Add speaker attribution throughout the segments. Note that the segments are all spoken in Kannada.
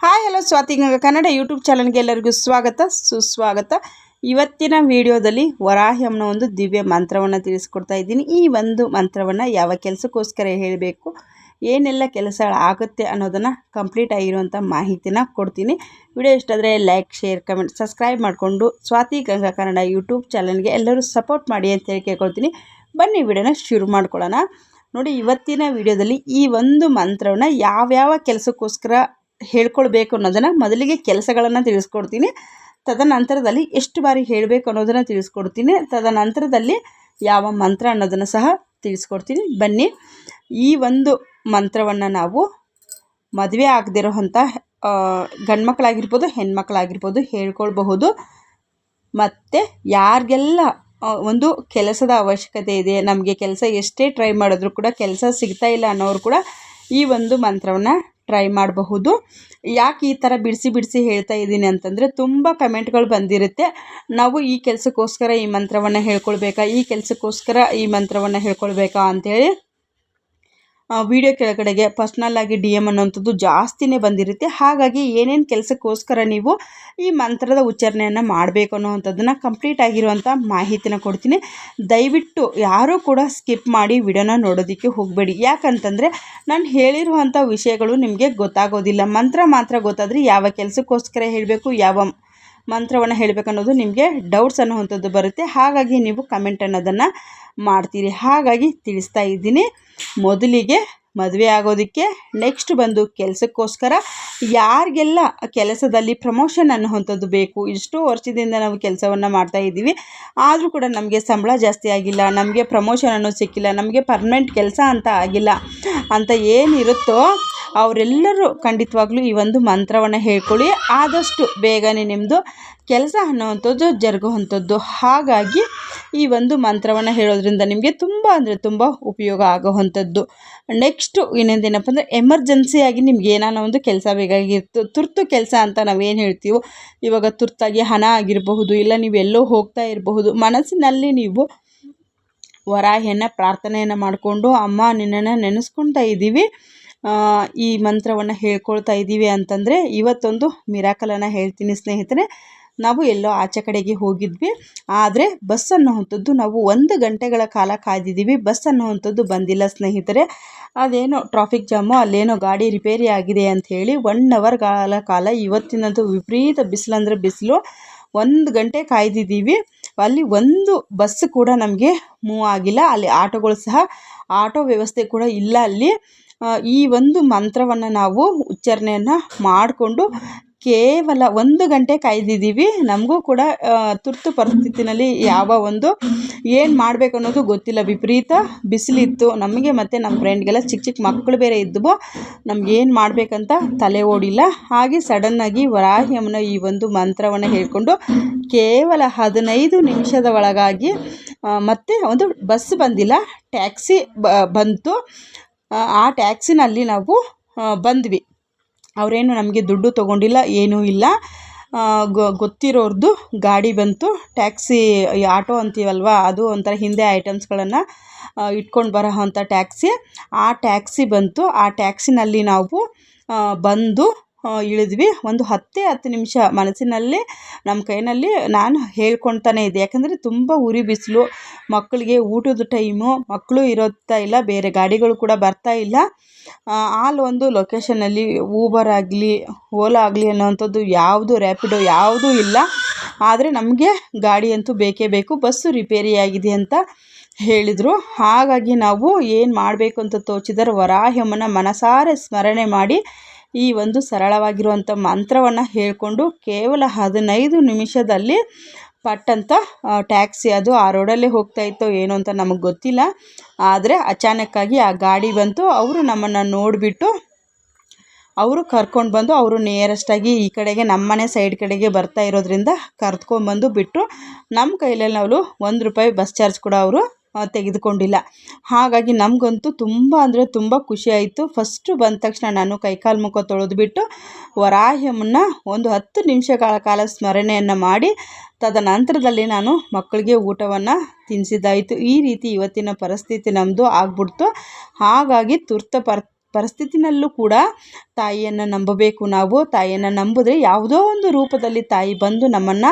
Speaker 1: Hi, hello Swathi Ganga Kannada YouTube ಚಾನಲ್ಗೆ ಎಲ್ಲರಿಗೂ ಸ್ವಾಗತ, ಸುಸ್ವಾಗತ. ಇವತ್ತಿನ ವಿಡಿಯೋದಲ್ಲಿ ವರಾಹ್ಯಮ್ನ ಅಮ್ಮನ ಒಂದು ದಿವ್ಯ ಮಂತ್ರವನ್ನು ತಿಳಿಸ್ಕೊಡ್ತಾ ಇದ್ದೀನಿ. ಈ ಒಂದು ಮಂತ್ರವನ್ನು ಯಾವ ಕೆಲಸಕ್ಕೋಸ್ಕರ ಹೇಳಬೇಕು, ಏನೆಲ್ಲ ಕೆಲಸಗಳಾಗುತ್ತೆ ಅನ್ನೋದನ್ನು ಕಂಪ್ಲೀಟ್ ಆಗಿರುವಂಥ ಮಾಹಿತಿನ ಕೊಡ್ತೀನಿ. ವಿಡಿಯೋ ಇಷ್ಟಾದರೆ ಲೈಕ್, ಶೇರ್, ಕಮೆಂಟ್, ಸಬ್ಸ್ಕ್ರೈಬ್ ಮಾಡಿಕೊಂಡು ಸ್ವಾತಿ ಗಂಗಾ ಕನ್ನಡ ಯೂಟ್ಯೂಬ್ ಚಾನಲ್ಗೆ ಎಲ್ಲರೂ ಸಪೋರ್ಟ್ ಮಾಡಿ ಅಂತ ಹೇಳಿ ಕೇಳ್ಕೊಳ್ತೀನಿ. ಬನ್ನಿ, ವಿಡಿಯೋನ ಶುರು ಮಾಡ್ಕೊಳ್ಳೋಣ. ನೋಡಿ, ಇವತ್ತಿನ ವಿಡಿಯೋದಲ್ಲಿ ಈ ಒಂದು ಮಂತ್ರವನ್ನು ಯಾವ್ಯಾವ ಕೆಲಸಕ್ಕೋಸ್ಕರ ಹೇಳ್ಕೊಳ್ಬೇಕು ಅನ್ನೋದನ್ನು ಮೊದಲಿಗೆ ಕೆಲಸಗಳನ್ನು ತಿಳಿಸ್ಕೊಡ್ತೀನಿ. ತದನಂತರದಲ್ಲಿ ಎಷ್ಟು ಬಾರಿ ಹೇಳಬೇಕು ಅನ್ನೋದನ್ನು ತಿಳಿಸ್ಕೊಡ್ತೀನಿ. ತದನಂತರದಲ್ಲಿ ಯಾವ ಮಂತ್ರ ಅನ್ನೋದನ್ನು ಸಹ ತಿಳಿಸ್ಕೊಡ್ತೀನಿ. ಬನ್ನಿ. ಈ ಒಂದು ಮಂತ್ರವನ್ನು ನಾವು ಮದುವೆ ಆಗದಿರೋಂಥ ಗಂಡ್ಮಕ್ಳಾಗಿರ್ಬೋದು, ಹೆಣ್ಮಕ್ಳಾಗಿರ್ಬೋದು ಹೇಳ್ಕೊಳ್ಬಹುದು. ಮತ್ತು ಯಾರಿಗೆಲ್ಲ ಒಂದು ಕೆಲಸದ ಅವಶ್ಯಕತೆ ಇದೆ, ನಮಗೆ ಕೆಲಸ ಎಷ್ಟೇ ಟ್ರೈ ಮಾಡಿದ್ರು ಕೂಡ, ಕೆಲಸ ಸಿಗ್ತಾ ಇಲ್ಲ ಅನ್ನೋರು ಕೂಡ ಈ ಒಂದು ಮಂತ್ರವನ್ನು ಟ್ರೈ ಮಾಡಬಹುದು. ಯಾಕೆ ಈ ಥರ ಬಿಡಿಸಿ ಬಿಡಿಸಿ ಹೇಳ್ತಾ ಇದ್ದೀನಿ ಅಂತಂದರೆ ತುಂಬ ಕಮೆಂಟ್ಗಳು ಬಂದಿರುತ್ತೆ. ನಾವು ಈ ಕೆಲಸಕ್ಕೋಸ್ಕರ ಈ ಮಂತ್ರವನ್ನು ಹೇಳ್ಕೊಳ್ಬೇಕಾ? ಈ ಕೆಲಸಕ್ಕೋಸ್ಕರ ಈ ಮಂತ್ರವನ್ನು ಹೇಳ್ಕೊಳ್ಬೇಕಾ ಅಂಥೇಳಿ ವಿಡಿಯೋ ಕೆಳಗಡೆಗೆ ಪರ್ಸ್ನಲ್ಲಾಗಿ ಡಿ ಎಂ ಅನ್ನೋಂಥದ್ದು ಜಾಸ್ತಿನೇ ಬಂದಿರುತ್ತೆ. ಹಾಗಾಗಿ ಏನೇನು ಕೆಲಸಕ್ಕೋಸ್ಕರ ನೀವು ಈ ಮಂತ್ರದ ಉಚ್ಚಾರಣೆಯನ್ನು ಮಾಡಬೇಕು ಅನ್ನೋವಂಥದ್ದನ್ನು ಕಂಪ್ಲೀಟ್ ಆಗಿರುವಂಥ ಮಾಹಿತಿನ ಕೊಡ್ತೀನಿ. ದಯವಿಟ್ಟು ಯಾರೂ ಕೂಡ ಸ್ಕಿಪ್ ಮಾಡಿ ವಿಡಿಯೋನ ನೋಡೋದಕ್ಕೆ ಹೋಗಬೇಡಿ. ಯಾಕಂತಂದರೆ ನಾನು ಹೇಳಿರುವಂಥ ವಿಷಯಗಳು ನಿಮಗೆ ಗೊತ್ತಾಗೋದಿಲ್ಲ. ಮಂತ್ರ ಮಾತ್ರ ಗೊತ್ತಾದರೆ ಯಾವ ಕೆಲಸಕ್ಕೋಸ್ಕರ ಹೇಳಬೇಕು, ಯಾವ ಮಂತ್ರವನ್ನು ಹೇಳಬೇಕನ್ನೋದು ನಿಮಗೆ ಡೌಟ್ಸ್ ಅನ್ನುವಂಥದ್ದು ಬರುತ್ತೆ. ಹಾಗಾಗಿ ನೀವು ಕಮೆಂಟ್ ಅನ್ನೋದನ್ನು ಮಾಡ್ತೀರಿ. ಹಾಗಾಗಿ ತಿಳಿಸ್ತಾ ಇದ್ದೀನಿ. ಮೊದಲಿಗೆ ಮದುವೆ ಆಗೋದಕ್ಕೆ ನೆಕ್ಸ್ಟ್ ಬಂದು ಕೆಲಸಕ್ಕೋಸ್ಕರ ಯಾರಿಗೆಲ್ಲ ಕೆಲಸದಲ್ಲಿ ಪ್ರಮೋಷನ್ ಅನ್ನುವಂಥದ್ದು ಬೇಕು, ಇಷ್ಟು ವರ್ಷದಿಂದ ನಾವು ಕೆಲಸವನ್ನು ಮಾಡ್ತಾ ಇದ್ದೀವಿ. ಆದರೂ ಕೂಡ ನಮಗೆ ಸಂಬಳ ಜಾಸ್ತಿ ಆಗಿಲ್ಲ, ನಮಗೆ ಪ್ರಮೋಷನ್ ಅನ್ನೋದು ಸಿಕ್ಕಿಲ್ಲ, ನಮಗೆ ಪರ್ಮನೆಂಟ್ ಕೆಲಸ ಅಂತ ಆಗಿಲ್ಲ, ಅಂತ ಏನಿರುತ್ತೋ ಅವರೆಲ್ಲರೂ ಖಂಡಿತವಾಗ್ಲೂ ಈ ಒಂದು ಮಂತ್ರವನ್ನು ಹೇಳ್ಕೊಳ್ಳಿ. ಆದಷ್ಟು ಬೇಗನೆ ನಿಮ್ಮದು ಕೆಲಸ ಅನ್ನೋವಂಥದ್ದು ಜರುಗುವಂಥದ್ದು. ಹಾಗಾಗಿ ಈ ಒಂದು ಮಂತ್ರವನ್ನು ಹೇಳೋದ್ರಿಂದ ನಿಮಗೆ ತುಂಬ ಅಂದರೆ ತುಂಬ ಉಪಯೋಗ ಆಗೋವಂಥದ್ದು. ನೆಕ್ಸ್ಟು ಇನ್ನೊಂದೇನಪ್ಪ ಅಂದರೆ ಎಮರ್ಜೆನ್ಸಿಯಾಗಿ ನಿಮ್ಗೆ ಏನಾನ ಒಂದು ಕೆಲಸ ಬೇಕಾಗಿತ್ತು, ತುರ್ತು ಕೆಲಸ ಅಂತ ನಾವೇನು ಹೇಳ್ತೀವೋ, ಇವಾಗ ತುರ್ತಾಗಿ ಹಣ ಆಗಿರಬಹುದು, ಇಲ್ಲ ನೀವು ಎಲ್ಲೋ ಹೋಗ್ತಾ ಇರಬಹುದು, ಮನಸ್ಸಿನಲ್ಲಿ ನೀವು ವರಾಹಿಯನ್ನು, ಪ್ರಾರ್ಥನೆಯನ್ನು ಮಾಡಿಕೊಂಡು ಅಮ್ಮ ನಿನ್ನನ್ನು ನೆನೆಸ್ಕೊಳ್ತಾ ಇದ್ದೀವಿ. ಈ ಮಂತ್ರವನ್ನು ಹೇಳ್ಕೊಳ್ತಾ ಇದ್ದೀವಿ ಅಂತಂದರೆ ಇವತ್ತೊಂದು ಮಿರಾಕಲನ್ನು ಹೇಳ್ತೀನಿ ಸ್ನೇಹಿತರೆ. ನಾವು ಎಲ್ಲೋ ಆಚೆ ಕಡೆಗೆ ಹೋಗಿದ್ವಿ. ಆದರೆ ಬಸ್ ಅನ್ನುವಂಥದ್ದು ನಾವು ಒಂದು ಗಂಟೆಗಳ ಕಾಲ ಕಾದಿದ್ದೀವಿ. ಬಸ್ ಅನ್ನುವಂಥದ್ದು ಬಂದಿಲ್ಲ ಸ್ನೇಹಿತರೆ. ಅದೇನೋ ಟ್ರಾಫಿಕ್ ಜಾಮು ಅಲ್ಲೇನೋ ಗಾಡಿ ರಿಪೇರಿ ಆಗಿದೆ ಅಂತ ಹೇಳಿ ಒನ್ ಅವರ್ ಕಾಲ ಕಾಲ ಇವತ್ತಿನದು ವಿಪರೀತ ಬಿಸಿಲು ಅಂದರೆ ಬಿಸಿಲು. ಒಂದು ಗಂಟೆ ಕಾಯ್ದಿದ್ದೀವಿ. ಅಲ್ಲಿ ಒಂದು ಬಸ್ ಕೂಡ ನಮಗೆ ಮೂವ್ ಆಗಿಲ್ಲ. ಅಲ್ಲಿ ಆಟೋಗಳು ಸಹ, ಆಟೋ ವ್ಯವಸ್ಥೆ ಕೂಡ ಇಲ್ಲ ಅಲ್ಲಿ. ಈ ಒಂದು ಮಂತ್ರವನ್ನು ನಾವು ಉಚ್ಚಾರಣೆಯನ್ನು ಮಾಡಿಕೊಂಡು ಕೇವಲ ಒಂದು ಗಂಟೆ ಕಾಯ್ದಿದ್ದೀವಿ. ನಮಗೂ ಕೂಡ ತುರ್ತು ಪರಿಸ್ಥಿತಿನಲ್ಲಿ ಯಾವ ಒಂದು ಏನು ಮಾಡಬೇಕು ಅನ್ನೋದು ಗೊತ್ತಿಲ್ಲ. ವಿಪರೀತ ಬಿಸಿಲಿತ್ತು. ನಮಗೆ ಮತ್ತು ನಮ್ಮ ಫ್ರೆಂಡ್ಗೆಲ್ಲ ಚಿಕ್ಕ ಚಿಕ್ಕ ಮಕ್ಕಳು ಬೇರೆ ಇದ್ದವು ನಮಗೇನು ಮಾಡಬೇಕಂತ ತಲೆ ಓಡಿಲ್ಲ. ಹಾಗೆ ಸಡನ್ನಾಗಿ ವರಾಹ್ಯಮ್ಮನ ಈ ಒಂದು ಮಂತ್ರವನ್ನು ಹೇಳಿಕೊಂಡು ಕೇವಲ ಹದಿನೈದು ನಿಮಿಷದ ಒಳಗಾಗಿ ಮತ್ತು ಒಂದು ಬಸ್ ಬಂದಿಲ್ಲ. ಟ್ಯಾಕ್ಸಿ ಬಂತು. ಆ ಟ್ಯಾಕ್ಸಿನಲ್ಲಿ ನಾವು ಬಂದ್ವಿ. ಅವರೇನು ನಮಗೆ ದುಡ್ಡು ತೊಗೊಂಡಿಲ್ಲ, ಏನೂ ಇಲ್ಲ. ಗೊತ್ತಿರೋರ್ದು ಗಾಡಿ ಬಂತು. ಟ್ಯಾಕ್ಸಿ ಆಟೋ ಅಂತೀವಲ್ವ, ಅದು ಒಂಥರ ಹಿಂದೆ ಐಟಮ್ಸ್ಗಳನ್ನು ಇಟ್ಕೊಂಡು ಬರೋ ಟ್ಯಾಕ್ಸಿ. ಆ ಟ್ಯಾಕ್ಸಿ ಬಂತು. ಆ ಟ್ಯಾಕ್ಸಿನಲ್ಲಿ ನಾವು ಬಂದು ಇಳಿದ್ವಿ. ಒಂದು ಹತ್ತೇ ಹತ್ತು ನಿಮಿಷ ಮನಸ್ಸಿನಲ್ಲಿ, ನಮ್ಮ ಕೈನಲ್ಲಿ ನಾನು ಹೇಳ್ಕೊಳ್ತಾನೆ ಇದ್ದೆ. ಯಾಕಂದರೆ ತುಂಬ ಉರಿ ಬಿಸಿಲು, ಮಕ್ಕಳಿಗೆ ಊಟದ ಟೈಮು, ಮಕ್ಕಳು ಇರುತ್ತಾ ಇಲ್ಲ, ಬೇರೆ ಗಾಡಿಗಳು ಕೂಡ ಬರ್ತಾ ಇಲ್ಲ. ಆಲ್ ಒಂದು ಲೊಕೇಶನಲ್ಲಿ, ಊಬರ್ ಆಗಲಿ, ಓಲಾ ಆಗಲಿ ಅನ್ನೋವಂಥದ್ದು ಯಾವುದು ರ್ಯಾಪಿಡೋ ಯಾವುದೂ ಇಲ್ಲ. ಆದರೆ ನಮಗೆ ಗಾಡಿ ಅಂತೂ ಬೇಕೇ ಬೇಕು, ಬಸ್ಸು ರಿಪೇರಿ ಆಗಿದೆ ಅಂತ ಹೇಳಿದರು. ಹಾಗಾಗಿ ನಾವು ಏನು ಮಾಡಬೇಕು ಅಂತ ತೋಚಿದರೆ ವರಾಹ್ಯಮ್ಮನ ಮನಸಾರೆ ಸ್ಮರಣೆ ಮಾಡಿ ಈ ಒಂದು ಸರಳವಾಗಿರುವಂಥ ಮಂತ್ರವನ್ನು ಹೇಳಿಕೊಂಡು ಕೇವಲ ಹದಿನೈದು ನಿಮಿಷದಲ್ಲಿ ಪಟ್ಟಂತ ಟ್ಯಾಕ್ಸಿ ಅದು ಆ ರೋಡಲ್ಲೇ ಹೋಗ್ತಾ ಇತ್ತೋ ಏನೋ ಅಂತ ನಮಗೆ ಗೊತ್ತಿಲ್ಲ. ಆದರೆ ಅಚಾನಕ್ಕಾಗಿ ಆ ಗಾಡಿ ಬಂತು. ಅವರು ನಮ್ಮನ್ನು ನೋಡಿಬಿಟ್ಟು ಅವರು ಕರ್ಕೊಂಡು ಬಂದು ಅವರು ನಿಯರೆಸ್ಟಾಗಿ ಈ ಕಡೆಗೆ ನಮ್ಮನೆ ಸೈಡ್ ಕಡೆಗೆ ಬರ್ತಾ ಇರೋದ್ರಿಂದ ಕರ್ತ್ಕೊಂಡ್ಬಂದು ಬಿಟ್ಟು ನಮ್ಮ ಕೈಯಲ್ಲಿ ನಾವು ಒಂದು ರೂಪಾಯಿ ಬಸ್ ಚಾರ್ಜ್ ಕೂಡ ಅವರು ತೆಗೆದುಕೊಂಡಿಲ್ಲ. ಹಾಗಾಗಿ ನಮಗಂತೂ ತುಂಬ ಅಂದರೆ ತುಂಬ ಖುಷಿಯಾಯಿತು ಫಸ್ಟು ಬಂದ ತಕ್ಷಣ ನಾನು ಕೈಕಾಲು ಮುಖ ತೊಳೆದುಬಿಟ್ಟು ವರಾಹ್ಯಮನ್ನ ಒಂದು ಹತ್ತು ನಿಮಿಷಗಳ ಕಾಲ ಸ್ಮರಣೆಯನ್ನು ಮಾಡಿ, ತದನಂತರದಲ್ಲಿ ನಾನು ಮಕ್ಕಳಿಗೆ ಊಟವನ್ನು ತಿನ್ನಿಸಿದ್ದಾಯಿತು ಈ ರೀತಿ ಇವತ್ತಿನ ಪರಿಸ್ಥಿತಿ ನಮ್ಮದು ಆಗ್ಬಿಡ್ತು. ಹಾಗಾಗಿ ತುರ್ತ ಪರ್ ಪರಿಸ್ಥಿತಿನಲ್ಲೂ ಕೂಡ ತಾಯಿಯನ್ನು ನಂಬಬೇಕು ನಾವು. ತಾಯಿಯನ್ನು ನಂಬಿದ್ರೆ ಯಾವುದೋ ಒಂದು ರೂಪದಲ್ಲಿ ತಾಯಿ ಬಂದು ನಮ್ಮನ್ನು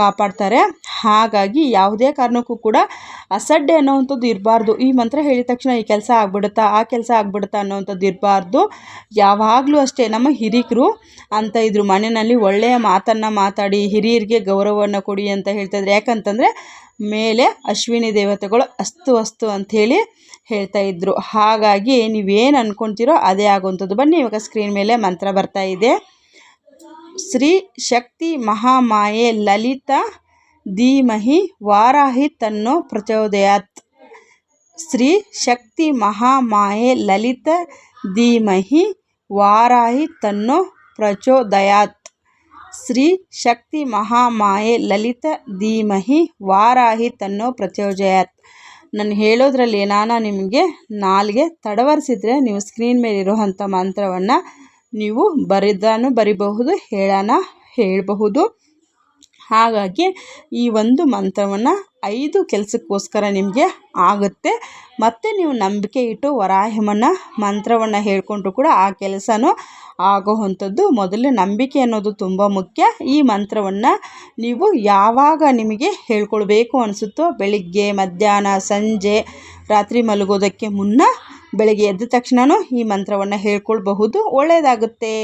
Speaker 1: ಕಾಪಾಡ್ತಾರೆ. ಹಾಗಾಗಿ ಯಾವುದೇ ಕಾರಣಕ್ಕೂ ಕೂಡ ಅಸಡ್ಡೆ ಅನ್ನೋವಂಥದ್ದು ಇರಬಾರ್ದು. ಈ ಮಂತ್ರ ಹೇಳಿದ ತಕ್ಷಣ ಈ ಕೆಲಸ ಆಗ್ಬಿಡುತ್ತಾ, ಆ ಕೆಲಸ ಆಗ್ಬಿಡುತ್ತಾ ಅನ್ನೋವಂಥದ್ದು ಇರಬಾರ್ದು. ಯಾವಾಗಲೂ ಅಷ್ಟೇ ನಮ್ಮ ಹಿರಿಕರು ಅಂತ ಇದ್ರು. ಮನೆಯಲ್ಲಿ ಒಳ್ಳೆಯ ಮಾತನ್ನು ಮಾತಾಡಿ, ಹಿರಿಯರಿಗೆ ಗೌರವವನ್ನು ಕೊಡಿ ಅಂತ ಹೇಳ್ತಾಯಿದ್ರು ಯಾಕಂತಂದರೆ, ಮೇಲೆ ಅಶ್ವಿನಿ ದೇವತೆಗಳು ಅಸ್ತು ಅಸ್ತು ಅಂಥೇಳಿ ಹೇಳ್ತಾ ಇದ್ರು. ಹಾಗಾಗಿ ನೀವೇನು ಅನ್ಕೊಂತೀರೋ ಅದೇ ಆಗುವಂಥದ್ದು. ಬನ್ನಿ ಇವಾಗ ಸ್ಕ್ರೀನ್ ಮೇಲೆ ಮಂತ್ರ ಬರ್ತಾ ಇದೆ. ಶ್ರೀ ಶಕ್ತಿ ಮಹಾಮಾಯೆ ಲಲಿತ ಧೀಮಹಿ ವಾರಾಹಿ ತನ್ನೋ ಪ್ರಚೋದಯಾತ್. ಶ್ರೀ ಶಕ್ತಿ ಮಹಾಮಾಯೆ ಲಲಿತ ಧೀಮಹಿ ವಾರಾಹಿ ತನ್ನೋ ಪ್ರಚೋದಯಾತ್. ಶ್ರೀ ಶಕ್ತಿ ಮಹಾಮಾಯೆ ಲಲಿತ ಧೀಮಹಿ ವಾರಾಹಿ ತನ್ನೋ ಪ್ರಚೋದಯಾತ್. ನಾನು ಹೇಳೋದ್ರಲ್ಲಿ ಏನಾನ ನಿಮಗೆ ನಾಲ್ಗೆ ತಡವರಿಸಿದ್ರೆ ನೀವು ಸ್ಕ್ರೀನ್ ಮೇಲೆ ಇರೋವಂಥ ಮಂತ್ರವನ್ನು ನೀವು ಬರೆದಾನು ಬರಿಬಹುದು, ಹೇಳಾನ ಹೇಳಬಹುದು. ಹಾಗಾಗಿ ಈ ಒಂದು ಮಂತ್ರವನ್ನು ಐದು ಕೆಲಸಕ್ಕೋಸ್ಕರ ನಿಮಗೆ ಆಗುತ್ತೆ. ಮತ್ತು ನೀವು ನಂಬಿಕೆ ಇಟ್ಟು ವರಾಹಿಮನ ಮಂತ್ರವನ್ನು ಹೇಳಿಕೊಂಡ್ರು ಕೂಡ ಆ ಕೆಲಸನೂ ಆಗೋವಂಥದ್ದು ಮೊದಲು ನಂಬಿಕೆ ಅನ್ನೋದು ತುಂಬ ಮುಖ್ಯ. ಈ ಮಂತ್ರವನ್ನು ನೀವು ಯಾವಾಗ ನಿಮಗೆ ಹೇಳ್ಕೊಳ್ಬೇಕು ಅನಿಸುತ್ತೋ ಬೆಳಿಗ್ಗೆ, ಮಧ್ಯಾಹ್ನ, ಸಂಜೆ, ರಾತ್ರಿ ಮಲಗೋದಕ್ಕೆ ಮುನ್ನ ಬೆಳಗ್ಗೆ ಎದ್ದ ತಕ್ಷಣವೂ ಈ ಮಂತ್ರವನ್ನು ಹೇಳ್ಕೊಳ್ಬಹುದು. ಒಳ್ಳೆಯದಾಗುತ್ತೆ